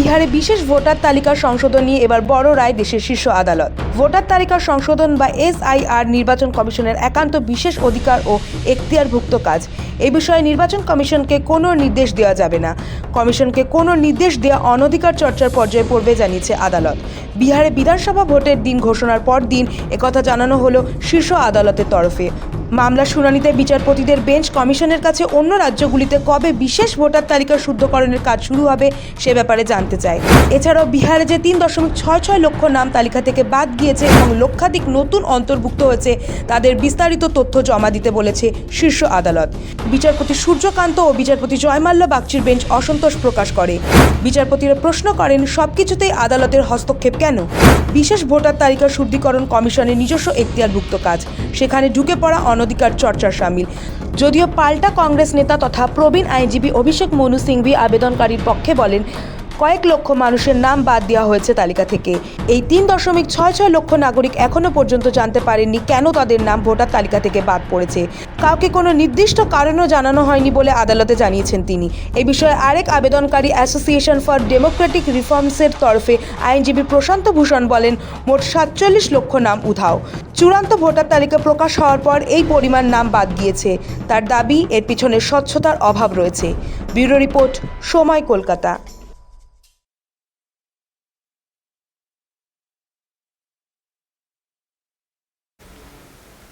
বিহারে বিশেষ ভোটার তালিকার সংশোধন নিয়ে এবার বড় রায় দেশের শীর্ষ আদালত। ভোটার তালিকার সংশোধন বা এসআইআর নির্বাচন কমিশনের একান্ত বিশেষ অধিকার ও এখতিয়ারভুক্ত কাজ। এ বিষয়ে নির্বাচন কমিশনকে কোনো নির্দেশ দেওয়া যাবে না। কমিশনকে কোনো নির্দেশ দেওয়া অনধিকার চর্চার পর্যায়ে পড়বে জানিয়েছে আদালত। বিহারে বিধানসভা ভোটের দিন ঘোষণার পর দিন একথা জানানো হলো শীর্ষ আদালতের তরফে। মামলার শুনানিতে বিচারপতিদের বেঞ্চ কমিশনের কাছে অন্য রাজ্যগুলিতে কবে বিশেষ ভোটার তালিকা শুদ্ধকরণের কাজ শুরু হবে সে ব্যাপারে জানতে চায় এছাড়াও বিহারে যে তিন দশমিক ছয় ছয় লক্ষ নাম তালিকা থেকে বাদ গিয়েছে এবং লক্ষাধিক নতুন অন্তর্ভুক্ত হয়েছে, তাদের বিস্তারিত তথ্য জমা দিতে বলেছে শীর্ষ আদালত। বিচারপতি সূর্যকান্ত ও বিচারপতি জয়মাল্য বাগচির বেঞ্চ অসন্তোষ প্রকাশ করে। বিচারপতিরা প্রশ্ন করেন, সবকিছুতেই আদালতের হস্তক্ষেপ কেন? বিশেষ ভোটার তালিকা শুদ্ধিকরণ কমিশনের নিজস্ব এখতিয়ারভুক্ত কাজ। সেখানে ঢুকে পড়া অনধিকার চর্চার সামিল। যদিও পাল্টা কংগ্রেস নেতা তথা প্রবীণ আইনজীবী অভিষেক মনু সিংভি আবেদনকারীর পক্ষে বলেন, কয়েক লক্ষ মানুষের নাম বাদ দেওয়া হয়েছে তালিকা থেকে। এই তিন দশমিক ছয় ছয় লক্ষ নাগরিক এখনও পর্যন্ত জানতে পারেননি কেন তাদের নাম ভোটার তালিকা থেকে বাদ পড়েছে। কাউকে কোনো নির্দিষ্ট কারণও জানানো হয়নি বলে আদালতে জানিয়েছেন তিনি। এ বিষয়ে আরেক আবেদনকারী অ্যাসোসিয়েশন ফর ডেমোক্রেটিক রিফর্মসের তরফে আইনজীবী প্রশান্ত ভূষণ বলেন, মোট সাতচল্লিশ লক্ষ নাম উধাও। চূড়ান্ত ভোটার তালিকা প্রকাশ হওয়ার পর এই পরিমাণ নাম বাদ গিয়েছে। তার দাবি, এর পিছনে স্বচ্ছতার অভাব রয়েছে। ব্যুরো রিপোর্ট, সময় কলকাতা।